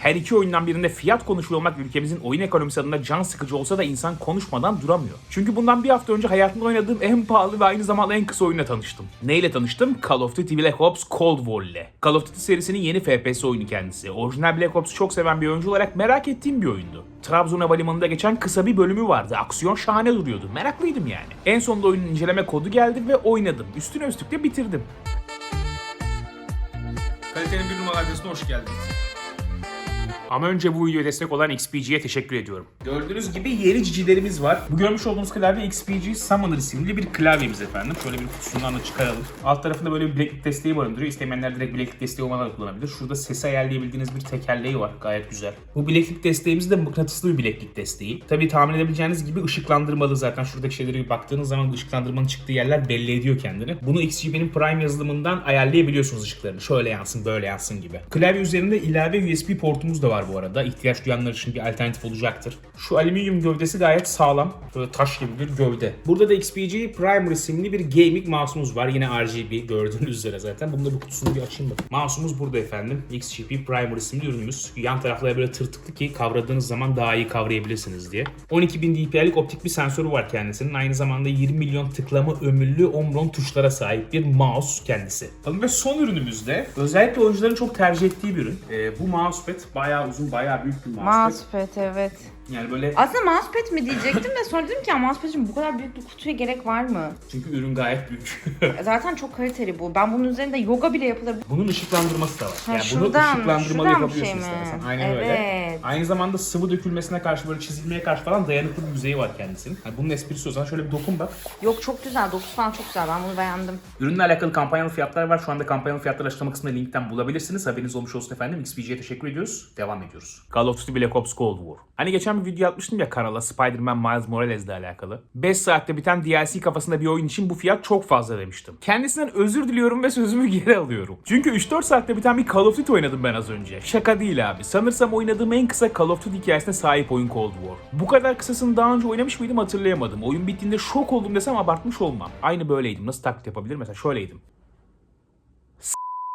Her iki oyundan birinde fiyat konuşuyor olmak ülkemizin oyun ekonomisi adına can sıkıcı olsa da insan konuşmadan duramıyor. Çünkü bundan bir hafta önce hayatımda oynadığım en pahalı ve aynı zamanda en kısa oyunla tanıştım. Neyle tanıştım? Call of Duty Black Ops Cold War ile. Call of Duty serisinin yeni FPS oyunu kendisi. Orijinal Black Ops'u çok seven bir oyuncu olarak merak ettiğim bir oyundu. Trabzon Havalimanı'nda geçen kısa bir bölümü vardı. Aksiyon şahane duruyordu. Meraklıydım yani. En sonunda oyunun inceleme kodu geldi ve oynadım. Üstüne üstlük de bitirdim. Kalitenin bir numaralı adresine hoş geldiniz. Ama önce bu videoya destek olan XPG'ye teşekkür ediyorum. Gördüğünüz gibi yeni cicilerimiz var. Bu görmüş olduğunuz klavye XPG Summoner isimli bir klavyemiz efendim. Şöyle bir kutusundan da çıkaralım. Alt tarafında böyle bir bileklik desteği barındırıyor. İstemeyenler direkt bileklik desteği olmadan da kullanabilir. Şurada sesi ayarlayabildiğiniz bir tekerleği var. Gayet güzel. Bu bileklik desteğimiz de mıknatıslı bir bileklik desteği. Tabii tahmin edebileceğiniz gibi ışıklandırmalı zaten. Şuradaki şeylere bir baktığınız zaman ışıklandırmanın çıktığı yerler belli ediyor kendini. Bunu XGB'nin Prime yazılımından ayarlayabiliyorsunuz ışıklarını. Şöyle yansın, böyle yansın gibi. Klavye üzerinde ilave USB portumuz da var bu arada. İhtiyaç duyanlar için bir alternatif olacaktır. Şu alüminyum gövdesi gayet sağlam. Böyle taş gibi bir gövde. Burada da XPG Primer isimli bir gaming mouse'umuz var. Yine RGB gördüğünüz üzere zaten. Bunu da bu kutusunu bir açayım bakayım. Mouse'umuz burada efendim. XGP Primer isimli ürünümüz. Yan tarafları böyle tırtıklı ki kavradığınız zaman daha iyi kavrayabilirsiniz diye. 12.000 dpi'lik optik bir sensörü var kendisinin. Aynı zamanda 20 milyon tıklama ömürlü Omron tuşlara sahip bir mouse kendisi. Ve son ürünümüzde özellikle oyuncuların çok tercih ettiği bir ürün. Ee, bu mousepad bayağı uzun, bayağı büyük bir mousepad. Mousepad evet. Yani böyle Aslında mousepad mi diyecektim de sonra dedim ki ya mousepad için bu kadar büyük bir kutuya gerek var mı? çünkü ürün gayet büyük. Zaten çok kaliteli bu. Ben bunun üzerinde yoga bile yapılır. Bunun ışıklandırması da var. Ha, yani bunu şuradan, ışıklandırmalı şuradan bir yapabiliyorsun şey mi? istersen. Aynen öyle. Evet. Aynı zamanda sıvı dökülmesine karşı böyle çizilmeye karşı falan dayanıklı bir yüzeyi var kendisinin. Yani bunun esprisi o zaman şöyle bir dokun bak. Yok çok güzel. Dokusu falan çok güzel. Ben bunu beğendim. Ürünle alakalı kampanyalı fiyatlar var. Şu anda kampanyalı fiyatlar açıklama kısmında linkten bulabilirsiniz. Haberiniz olmuş olsun efendim. XPG'ye teşekkür ediyoruz. Devam ediyoruz. Call of Duty Black Ops Cold War. Hani geçen bir video atmıştım ya kanala Spider-Man Miles Morales ile alakalı. 5 saatte biten DLC kafasında bir oyun için bu fiyat çok fazla demiştim. Kendisinden özür diliyorum ve sözümü geri alıyorum. Çünkü 3-4 saatte biten bir Call of Duty oynadım ben az önce. Şaka değil abi. Sanırsam oynadığım en kısa Call of Duty hikayesine sahip oyun Cold War. Bu kadar kısasını daha önce oynamış mıydım hatırlayamadım. Oyun bittiğinde şok oldum desem abartmış olmam. Aynı böyleydim. Nasıl taklit yapabilir? Mesela şöyleydim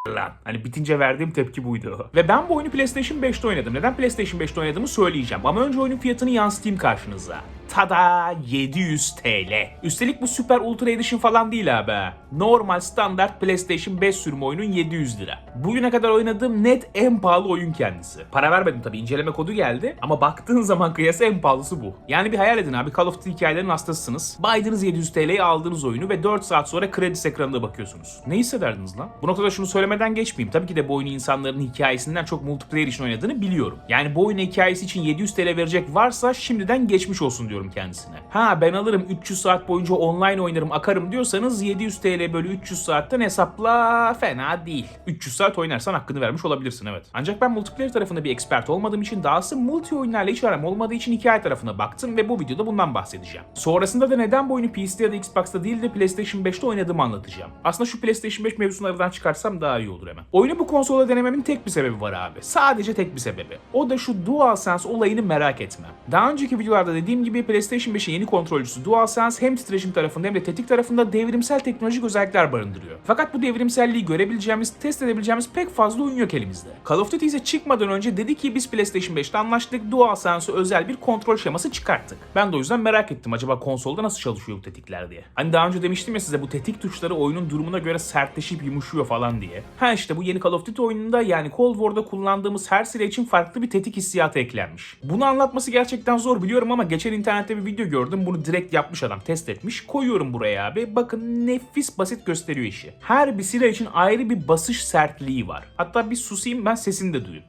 lan. Hani bitince verdiğim tepki buydu. Ve ben bu oyunu PlayStation 5'te oynadım. Neden PlayStation 5'te oynadığımı söyleyeceğim. Ama önce oyunun fiyatını yansıtayım karşınıza. Tada 700 TL. Üstelik bu Super Ultra Edition falan değil abi. Normal standart PlayStation 5 sürümü oyunun 700 lira. Bugüne kadar oynadığım net en pahalı oyun kendisi. Para vermedim tabii inceleme kodu geldi ama baktığın zaman kıyası en pahalısı bu. Yani bir hayal edin abi Call of Duty hikayelerinin hastasısınız. Baydınız 700 TL'ye aldığınız oyunu ve 4 saat sonra kredi ekranında bakıyorsunuz. Ne hissederdiniz lan? Bu noktada şunu söylemeden geçmeyeyim. Tabii ki de bu oyunu insanların hikayesinden çok multiplayer için oynadığını biliyorum. Yani bu oyunun hikayesi için 700 TL verecek varsa şimdiden geçmiş olsun diyorum kendisine. Ha ben alırım 300 saat boyunca online oynarım akarım diyorsanız 700 TL bölü 300 saatten hesapla fena değil. 300 saat oynarsan hakkını vermiş olabilirsin evet. Ancak ben multiplayer tarafında bir expert olmadığım için dahası multi oyunlarla hiç aram olmadığı için hikaye tarafına baktım ve bu videoda bundan bahsedeceğim. Sonrasında da neden bu oyunu PC'de ya da Xbox'ta değil de PlayStation 5'te oynadığımı anlatacağım. Aslında şu PlayStation 5 mevzusunu aradan çıkarsam daha iyi olur hemen. Oyunu bu konsolda denememin tek bir sebebi var abi. Sadece tek bir sebebi. O da şu DualSense olayını merak etmem. Daha önceki videolarda dediğim gibi PlayStation 5'in yeni kontrolcüsü DualSense hem titreşim tarafında hem de tetik tarafında devrimsel teknolojik özellikler barındırıyor. Fakat bu devrimselliği görebileceğimiz, test edebileceğimiz pek fazla oyun yok elimizde. Call of Duty ise çıkmadan önce dedi ki biz PlayStation 5'te anlaştık DualSense'e özel bir kontrol şeması çıkarttık. Ben de o yüzden merak ettim acaba konsolda nasıl çalışıyor bu tetikler diye. Hani daha önce demiştim ya size bu tetik tuşları oyunun durumuna göre sertleşip yumuşuyor falan diye. Ha işte bu yeni Call of Duty oyununda yani Cold War'da kullandığımız her silah için farklı bir tetik hissiyatı eklenmiş. Bunu anlatması gerçekten zor biliyorum ama geçen internette bir video gördüm. Bunu direkt yapmış adam test etmiş. Koyuyorum buraya abi. Bakın nefis basit gösteriyor işi. Her bir silah için ayrı bir basış sertliği var. Hatta bir susayım ben sesini de duyun.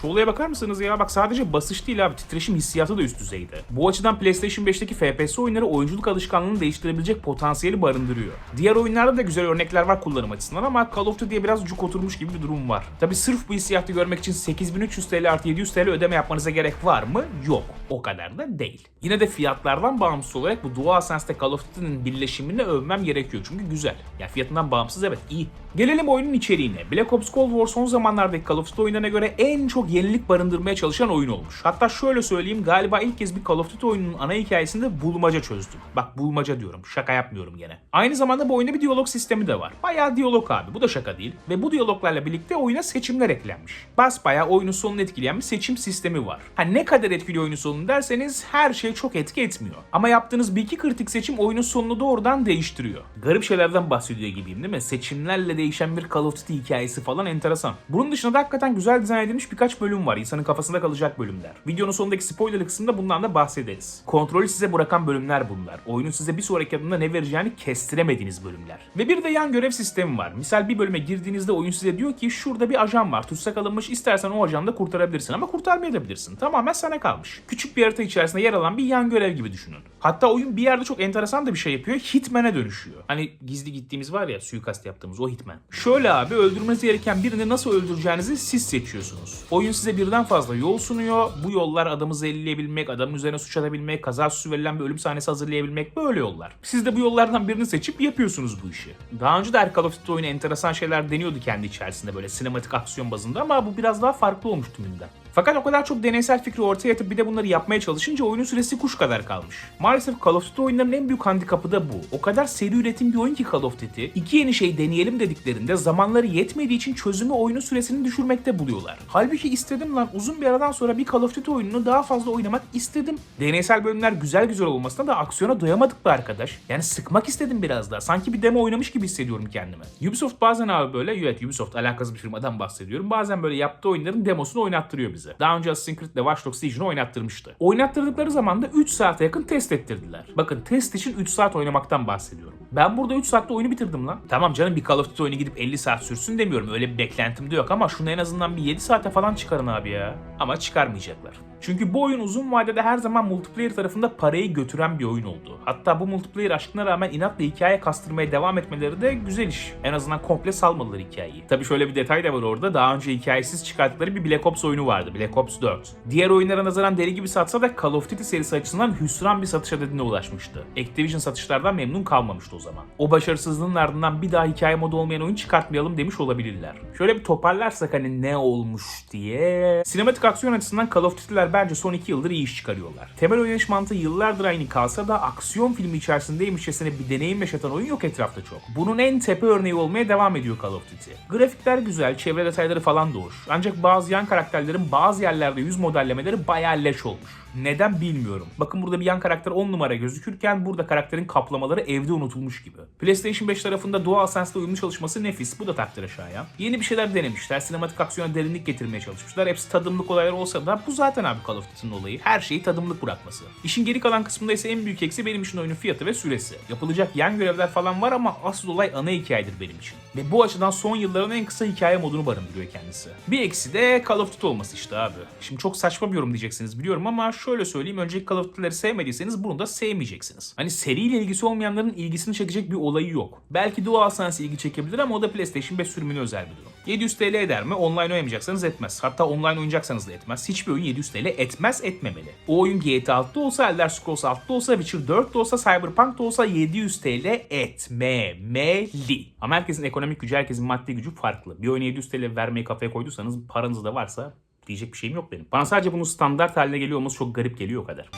Şu olaya bakar mısınız ya? Bak sadece basış değil abi titreşim hissiyatı da üst düzeyde. Bu açıdan PlayStation 5'teki FPS oyunları oyunculuk alışkanlığını değiştirebilecek potansiyeli barındırıyor. Diğer oyunlarda da güzel örnekler var kullanım açısından ama Call of Duty'ye biraz cuk oturmuş gibi bir durum var. Tabi sırf bu hissiyatı görmek için 8300 TL artı 700 TL ödeme yapmanıza gerek var mı? Yok. O kadar da değil. Yine de fiyatlardan bağımsız olarak bu DualSense ile Call of Duty'nin birleşimini övmem gerekiyor. Çünkü güzel. Ya fiyatından bağımsız evet iyi. Gelelim oyunun içeriğine. Black Ops Cold War son zamanlardaki Call of Duty oyunlarına göre en çok yenilik barındırmaya çalışan oyun olmuş. Hatta şöyle söyleyeyim galiba ilk kez bir Call of Duty oyununun ana hikayesinde bulmaca çözdüm. Bak bulmaca diyorum şaka yapmıyorum gene. Aynı zamanda bu oyunda bir diyalog sistemi de var. Bayağı diyalog abi bu da şaka değil. Ve bu diyaloglarla birlikte oyuna seçimler eklenmiş. Basbayağı oyunun sonunu etkileyen bir seçim sistemi var. Ha ne kadar etkili oyunun sonunu derseniz her şey çok etki etmiyor. Ama yaptığınız bir iki kritik seçim oyunun sonunu doğrudan değiştiriyor. Garip şeylerden bahsediyor gibiyim değil mi? Seçimlerle değişen bir Call of Duty hikayesi falan enteresan. Bunun dışında da hakikaten güzel dizayn edilmiş birkaç bölüm var. İnsanın kafasında kalacak bölümler. Videonun sonundaki spoiler kısmında bundan da bahsederiz. Kontrolü size bırakan bölümler bunlar. Oyunun size bir sonraki adımda ne vereceğini kestiremediğiniz bölümler. Ve bir de yan görev sistemi var. Misal bir bölüme girdiğinizde oyun size diyor ki şurada bir ajan var. Tutsak alınmış istersen o ajanı da kurtarabilirsin ama kurtarmayabilirsin. Tamamen sana kalmış. Küçük bir harita içerisinde yer alan bir yan görev gibi düşünün. Hatta oyun bir yerde çok enteresan da bir şey yapıyor. Hitman'e dönüşüyor. Hani gizli gittiğimiz var ya suikast yaptığımız o Hitman. Şöyle abi öldürmeniz gereken birini nasıl öldüreceğinizi siz seçiyorsunuz. Oyun size birden fazla yol sunuyor. Bu yollar adamı zehirleyebilmek, adamın üzerine suç atabilmek, kaza süsü verilen bir ölüm sahnesi hazırlayabilmek böyle yollar. Siz de bu yollardan birini seçip yapıyorsunuz bu işi. Daha önce de Call of Duty oyunu enteresan şeyler deniyordu kendi içerisinde böyle sinematik aksiyon bazında ama bu biraz daha farklı olmuş tümünden. Fakat o kadar çok deneysel fikri ortaya atıp bir de bunları yapmaya çalışınca oyunun süresi kuş kadar kalmış. Maalesef Call of Duty oyunlarının en büyük handikapı da bu. O kadar seri üretim bir oyun ki Call of Duty. İki yeni şey deneyelim dediklerinde zamanları yetmediği için çözümü oyunun süresini düşürmekte buluyorlar. Halbuki istedim lan uzun bir aradan sonra bir Call of Duty oyununu daha fazla oynamak istedim. Deneysel bölümler güzel güzel olmasına da aksiyona doyamadık be arkadaş. Yani sıkmak istedim biraz daha. Sanki bir demo oynamış gibi hissediyorum kendimi. Ubisoft bazen abi böyle, evet Ubisoft alakasız bir firmadan bahsediyorum. Bazen böyle yaptığı oyunların demosunu oynattırıyor bize. Daha önce Assassin's Creed ile Watch Dogs Legion'ı oynattırmıştı. Oynattırdıkları zaman da 3 saate yakın test ettirdiler. Bakın test için 3 saat oynamaktan bahsediyorum. Ben burada 3 saatte oyunu bitirdim lan. Tamam canım bir Call of Duty oyunu gidip 50 saat sürsün demiyorum. Öyle bir beklentim de yok ama şunu en azından bir 7 saate falan çıkarın abi ya. Ama çıkarmayacaklar. Çünkü bu oyun uzun vadede her zaman multiplayer tarafında parayı götüren bir oyun oldu. Hatta bu multiplayer aşkına rağmen inatla hikaye kastırmaya devam etmeleri de güzel iş. En azından komple salmadılar hikayeyi. Tabi şöyle bir detay da var orada. Daha önce hikayesiz çıkarttıkları bir Black Ops oyunu vardı. Black Ops 4. Diğer oyunlara nazaran deli gibi satsa da Call of Duty serisi açısından hüsran bir satış adedine ulaşmıştı. Activision satışlardan memnun kalmamıştı o zaman. O başarısızlığın ardından bir daha hikaye modu olmayan oyun çıkartmayalım demiş olabilirler. Şöyle bir toparlarsak hani ne olmuş diye. Sinematik aksiyon açısından Call of Duty'ler bence son 2 yıldır iyi iş çıkarıyorlar. Temel oynanış mantığı yıllardır aynı kalsa da aksiyon filmi içerisindeymişçesine bir deneyim yaşatan oyun yok etrafta çok. Bunun en tepe örneği olmaya devam ediyor Call of Duty. Grafikler güzel, çevre detayları falan da hoş. Ancak bazı yan karakterlerin bazı yerlerde yüz modellemeleri bayağı leş olmuş. Neden bilmiyorum. Bakın burada bir yan karakter 10 numara gözükürken burada karakterin kaplamaları evde unutulmuş gibi. PlayStation 5 tarafında DualSense'le uyumlu çalışması nefis. Bu da takdire şayan. Yeni bir şeyler denemişler. Sinematik aksiyona derinlik getirmeye çalışmışlar. Hepsi tadımlık olaylar olsa da bu zaten abi Call of Duty'nin olayı. Her şeyi tadımlık bırakması. İşin geri kalan kısmında ise en büyük eksi benim için oyunun fiyatı ve süresi. Yapılacak yan görevler falan var ama asıl olay ana hikayedir benim için. Ve bu açıdan son yılların en kısa hikaye modunu barındırıyor kendisi. Bir eksi de Call of Duty olması işte abi. Şimdi çok saçma bir yorum diyeceksiniz biliyorum ama şöyle söyleyeyim. Önceki Call of Duty'leri sevmediyseniz bunu da sevmeyeceksiniz. Hani seriyle ilgisi olmayanların ilgisini çekecek bir olayı yok. Belki DualSense ilgi çekebilir ama o da PlayStation 5 sürümüne özel bir durum. 700 TL eder mi? Online oynamayacaksanız etmez. Hatta online oynayacaksanız da etmez. Hiçbir oyun 700 TL etmez etmemeli. O oyun GTA 6'da olsa, Elder Scrolls 6'da olsa, Witcher 4'te olsa, Cyberpunk da olsa 700 TL etmemeli. Ama herkesin ekonomik gücü, herkesin maddi gücü farklı. Bir oyuna 700 TL vermeyi kafaya koyduysanız paranız da varsa diyecek bir şeyim yok benim. Bana sadece bunun standart haline geliyor olması çok garip geliyor o kadar.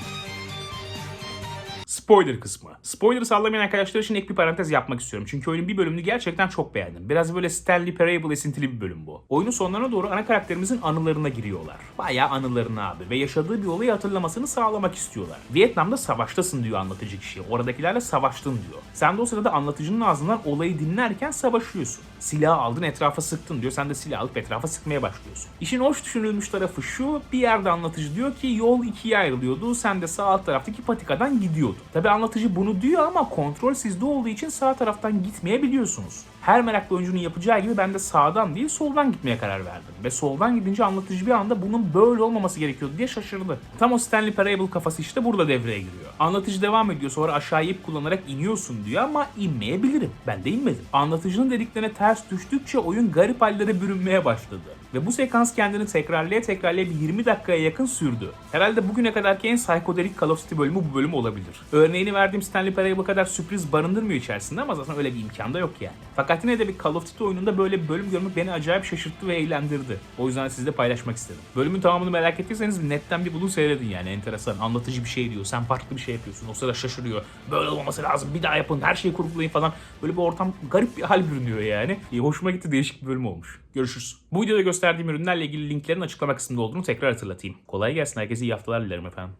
Spoiler kısmı. Spoiler sallamayan arkadaşlar için ek bir parantez yapmak istiyorum. Çünkü oyunun bir bölümünü gerçekten çok beğendim. Biraz böyle Stanley Parable esintili bir bölüm bu. Oyunun sonlarına doğru ana karakterimizin anılarına giriyorlar. Bayağı anılarına abi ve yaşadığı bir olayı hatırlamasını sağlamak istiyorlar. Vietnam'da savaştasın diyor anlatıcı kişi. Oradakilerle savaştın diyor. Sen de o sırada anlatıcının ağzından olayı dinlerken savaşıyorsun. Silah aldın etrafa sıktın diyor. Sen de silah alıp etrafa sıkmaya başlıyorsun. İşin hoş düşünülmüş tarafı şu. Bir yerde anlatıcı diyor ki yol ikiye ayrılıyordu. Sen de sağ alt taraftaki patikadan gidiyordun. Tabi anlatıcı bunu diyor ama kontrol sizde olduğu için sağ taraftan gitmeyebiliyorsunuz. Her meraklı oyuncunun yapacağı gibi ben de sağdan değil soldan gitmeye karar verdim. Ve soldan gidince anlatıcı bir anda bunun böyle olmaması gerekiyordu diye şaşırdı. Tam o Stanley Parable kafası işte burada devreye giriyor. Anlatıcı devam ediyor sonra aşağıya ip kullanarak iniyorsun diyor ama inmeyebilirim. Ben de inmedim. Anlatıcının dediklerine ters düştükçe oyun garip hallere bürünmeye başladı. Ve bu sekans kendini tekrarlaya tekrarlaya bir 20 dakikaya yakın sürdü. Herhalde bugüne kadarki en psikodelik Call of Duty bölümü bu bölüm olabilir. Örneğini verdiğim Stanley Parable kadar sürpriz barındırmıyor içerisinde ama zaten öyle bir imkan da yok yani. Fakat yine de bir Call of Duty oyununda böyle bir bölüm görmek beni acayip şaşırttı ve eğlendirdi. O yüzden sizle paylaşmak istedim. Bölümün tamamını merak ettiyseniz netten bir bulun seyredin yani enteresan. Anlatıcı bir şey diyor. Sen farklı bir şey yapıyorsun. O sırada şaşırıyor. Böyle olması lazım. Bir daha yapın. Her şeyi kurgulayın falan. Böyle bir ortam garip bir hal bürünüyor yani. İyi, hoşuma gitti. Değişik bir bölüm olmuş. Görüşürüz. Bu videoda gösterdiğim ürünlerle ilgili linklerin açıklama kısmında olduğunu tekrar hatırlatayım. Kolay gelsin. Herkese iyi haftalar dilerim efendim.